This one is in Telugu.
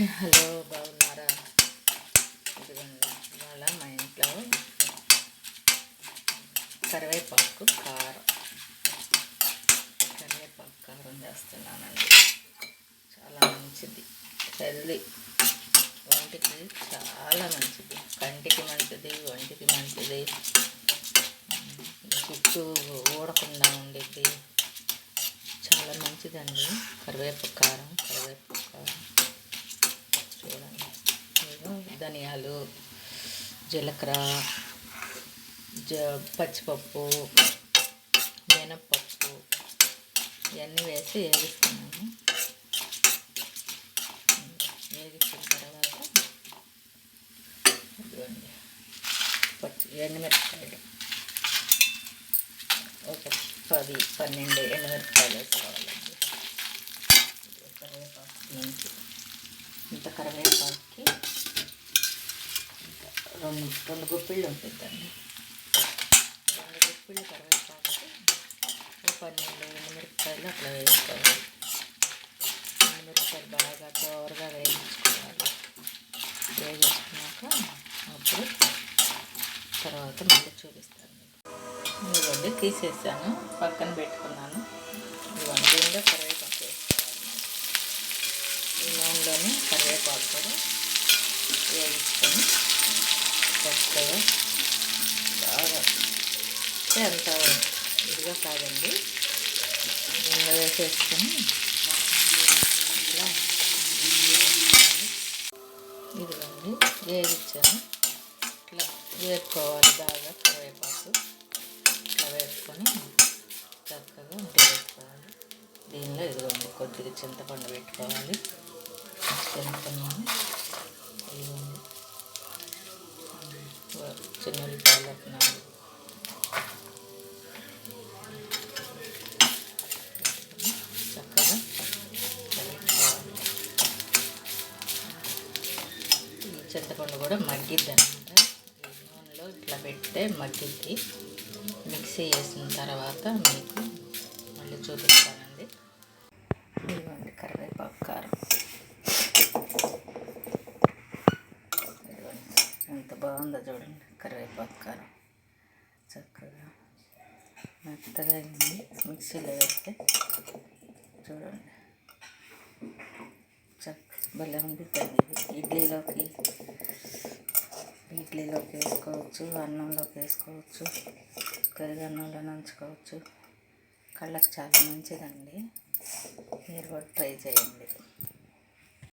హలో బాగున్నారా? ఇదిగోండి ఇవాళ మా ఇంట్లో కరివేపాకు కారం. కరివేపాకు కారం చేస్తున్నానండి. చాలా మంచిది హెల్దీ. ఒంటికి చాలా మంచిది కంటికి మంచిది ఒంటికి మంచిది. జుట్టు ఊడకుండా ఉండేది చాలా మంచిదండి కరివేపాకు కారం కరివేపాకు కారం. చూడండి నేను ధనియాలు జీలకర్ర జ పచ్చిపప్పు మినప్పప్పు ఇవన్నీ వేసి వేగిస్తున్నాను. వేగించిన తర్వాత ఇదిగోండి పచ్చి ఎండుమిరపకాయలు. ఒక పది పన్నెండు ఎండుమిరపకాయలు ఇంత కరివేపాకి రెండు రెండు గుప్పిళ్ళు ఉంటుందండి. రెండు గుప్పిళ్ళు కరివేపాకి ఒక పన్నెండు ఎండుమిరపకాయలు అట్లా వేసుకోవాలి. ఎండుమిరపకాయలు బాగా చోరగా వేయించుకోవాలి. వేయించుకున్నాక అప్పుడు తర్వాత మళ్ళీ చూపిస్తాను మీకు. ఇవన్నీ తీసేసాను పక్కన పెట్టుకున్నాను. ఇవన్నీ దీనిలో కరివేపాకు ఈ నూనెలోనే కరివేపాకు కూడా వేయించుకొని చక్కగా బాగా అంటే అంత ఇదిగా కాదండి. నూనె వేసేసుకొని ఇట్లా ఇదిగోండి వేయించాను. ఇట్లా వేపుకోవాలి బాగా కరివేపాకు ఇట్లా వేసుకొని చక్కగా ఉంటే వేసుకోవాలి దీనిలో ఇదిగోండి కొద్దిగా చింతపండు పెట్టుకోవాలి. చింతపండు ఇదిగోండి చిన్న ఉల్లిపాయలు అట్నాలు చక్కగా చింతపండు కూడా మగ్గిద్ది అనమాట నూనెలో ఇట్లా పెడితే మగ్గిద్ది. మిక్సీ వేసిన తర్వాత మీకు మళ్ళీ చూపిస్తాను ఇదిగోండి కరివేపాకు కారం ఇదిగోండి ఎంత బాగుందో చూడండి. కరివేపాకు కారం. చక్కగా మెత్తగా అయింది. మిక్సీలో వేస్తే చూడండి. చక్క భలే ఉంది ఇడ్లీలోకి ఇడ్లీలోకి వేసుకోవచ్చు అన్నంలోకి వేసుకోవచ్చు పెరుగన్నంలో నంచుకోవచ్చు కళ్ళకి చాలా మంచిదండి. మీరు కూడా ట్రై చేయండి.